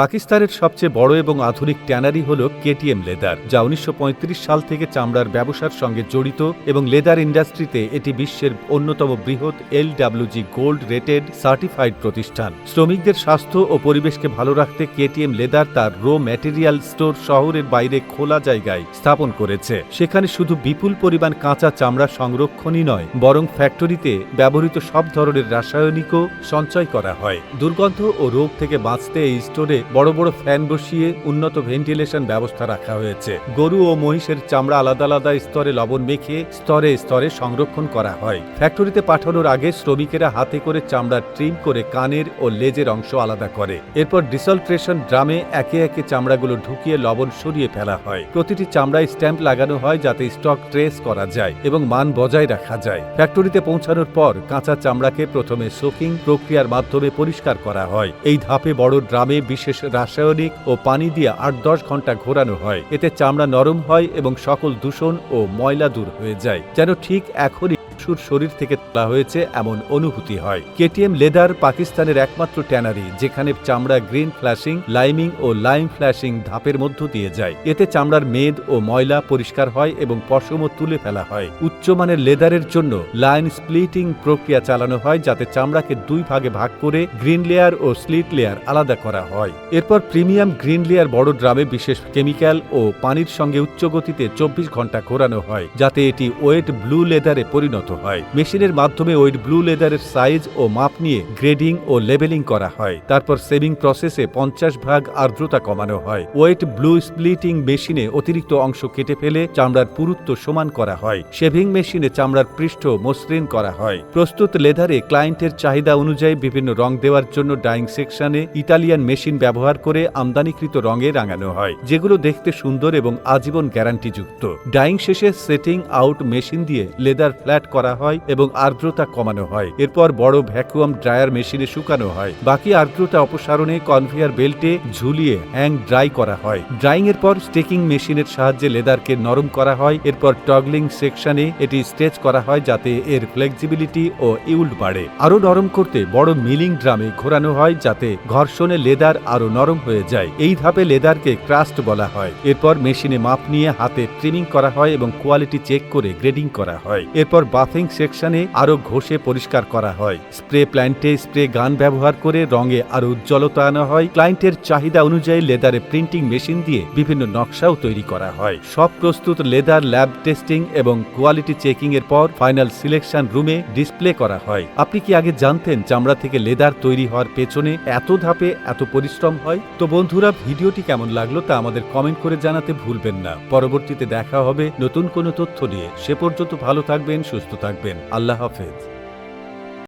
পাকিস্তানের সবচেয়ে বড় এবং আধুনিক ট্যানারি হল কেটিএম লেদার, যা উনিশশো পঁয়ত্রিশ সাল থেকে চামড়ার ব্যবসার সঙ্গে জড়িত এবং লেদার ইন্ডাস্ট্রিতে এটি বিশ্বের অন্যতম বৃহৎ এলডাব্লিউজি গোল্ড রেটেড সার্টিফাইড প্রতিষ্ঠান। শ্রমিকদের স্বাস্থ্য ও পরিবেশকে ভালো রাখতে কেটিএম লেদার তার রো ম্যাটেরিয়াল স্টোর শহরের বাইরে খোলা জায়গায় স্থাপন করেছে। সেখানে শুধু বিপুল পরিমাণ কাঁচা চামড়া সংরক্ষণই নয়, বরং ফ্যাক্টরিতে ব্যবহৃত সব ধরনের রাসায়নিকও সঞ্চয় করা হয়। দুর্গন্ধ ও রোগ থেকে বাঁচতে এই স্টোরে বড় বড় ফ্যান বসিয়ে উন্নত ভেন্টিলেশন ব্যবস্থা রাখা হয়েছে। গরু ও মহিষের চামড়া আলাদা আলাদা স্তরে লবণ মেখে স্তরে স্তরে সংরক্ষণ করা হয়। ফ্যাক্টরিতে পাঠানোর আগে শ্রমিকেরা হাতে করে চামড়া ট্রিম করে কানের ও লেজের অংশ আলাদা করে। এরপর ডিসলট্রেশন ড্রামে একে একে চামড়াগুলো ঢুকিয়ে লবণ সরিয়ে ফেলা হয়। প্রতিটি চামড়ায় স্ট্যাম্প লাগানো হয় যাতে স্টক ট্রেস করা যায় এবং মান বজায় রাখা যায়। ফ্যাক্টরিতে পৌঁছানোর পর কাঁচা চামড়াকে প্রথমে সোকিং প্রক্রিয়ার মাধ্যমে পরিষ্কার করা হয়। এই ধাপে বড় ড্রামে বিশেষ রাসায়নিক ও পানি দিয়ে আট দশ ঘণ্টা ঘোরানো হয়। এতে চামড়া নরম হয় এবং সকল দূষণ ও ময়লা দূর হয়ে যায়, যেন ঠিক এখনই পশুর শরীর থেকে তোলা হয়েছে এমন অনুভূতি হয়। কেটিএম লেদার পাকিস্তানের একমাত্র ট্যানারি, যেখানে চামড়া গ্রিন ফ্ল্যাশিং, লাইমিং ও লাইম ফ্ল্যাশিং ধাপের মধ্য দিয়ে যায়। এতে চামড়ার মেদ ও ময়লা পরিষ্কার হয় এবং পশমও তুলে ফেলা হয়। উচ্চমানের লেদারের জন্য লাইন স্প্লিটিং প্রক্রিয়া চালানো হয়, যাতে চামড়াকে দুই ভাগে ভাগ করে গ্রিন লেয়ার ও স্লিট লেয়ার আলাদা করা হয়। এরপর প্রিমিয়াম গ্রিন লেয়ার বড় ড্রামে বিশেষ কেমিক্যাল ও পানির সঙ্গে উচ্চ গতিতে চব্বিশ ঘণ্টা ঘোরানো হয়, যাতে এটি ওয়েট ব্লু লেদারে পরিণত হয়। মেশিনের মাধ্যমে ওয়েট ব্লু লেদারের সাইজ ও মাপ নিয়ে গ্রেডিং ও লেবেলিং করা হয়। তারপর সেভিং প্রসেসে পঞ্চাশ ভাগ আর্দ্রতা কমানো হয়। ওয়েট ব্লু স্প্লিটিং মেশিনে অতিরিক্ত অংশ কেটে ফেলে চামড়ার পুরুত্ব সমান করা হয়। শেভিং মেশিনে চামড়ার পৃষ্ঠ মসৃণ করা হয়। প্রস্তুত লেদারে ক্লায়েন্টের চাহিদা অনুযায়ী বিভিন্ন রং দেওয়ার জন্য ডাইং সেকশনে ইতালিয়ান মেশিন ব্যবহার করে আমদানিকৃত রঙে রাঙানো হয়, যেগুলো দেখতে সুন্দর এবং আজীবন গ্যারান্টিযুক্ত। ডাইং শেষে সেটিং আউট মেশিন দিয়ে লেদার ফ্ল্যাট করা হয় এবং আর্দ্রতা কমানো হয়। এরপর বড় ভ্যাকুয়াম ড্রায়ার মেশিনে শুকানো হয়। বাকি আর্দ্রতা অপসারণে কনভেয়ার বেল্টে ঝুলিয়ে হ্যাং ড্রাই করা হয়। ড্রাইং এর পর স্টেকিং মেশিনের সাহায্যে লেদারকে নরম করা হয়। এরপর টগলিং সেকশনে এটি স্ট্রেচ করা হয় যাতে এর ফ্লেক্সিবিলিটি ও ইউল্ড বাড়ে। আরও নরম করতে বড় মিলিং ড্রামে ঘোরানো হয় যাতে ঘর্ষণে লেদার আরও নরম হয়ে যায়। এই ধাপে লেদারকে ক্রাস্ট বলা হয়। এরপর মেশিনে মাপ নিয়ে হাতে ট্রিমিং করা হয় এবং কোয়ালিটি চেক করে গ্রেডিং করা হয়। এরপর বাথিং সেকশনে আরও ঘষে পরিষ্কার করা হয়। স্প্রে প্ল্যান্টে স্প্রে গান ব্যবহার করে রঙে আরও উজ্জ্বলতা আনা হয়। ক্লায়েন্টের চাহিদা অনুযায়ী লেদারে প্রিন্টিং মেশিন দিয়ে বিভিন্ন নকশাও তৈরি করা হয়। সব প্রস্তুত লেদার ল্যাব টেস্টিং এবং কোয়ালিটি চেকিং এর পর ফাইনাল সিলেকশন রুমে ডিসপ্লে করা হয়। আপনি কি আগে জানতেন চামড়া থেকে লেদার তৈরি হওয়ার পেছনে এত ধাপে এত পরিশ্রম হয়? তো বন্ধুরা, ভিডিওটি কেমন লাগল তা আমাদের কমেন্ট করে জানাতে ভুলবেন না। পরবর্তীতে দেখা হবে নতুন কোনো তথ্য নিয়ে। সে পর্যন্ত ভালো থাকবেন, সুস্থ থাকবেন। আল্লাহ হাফেজ।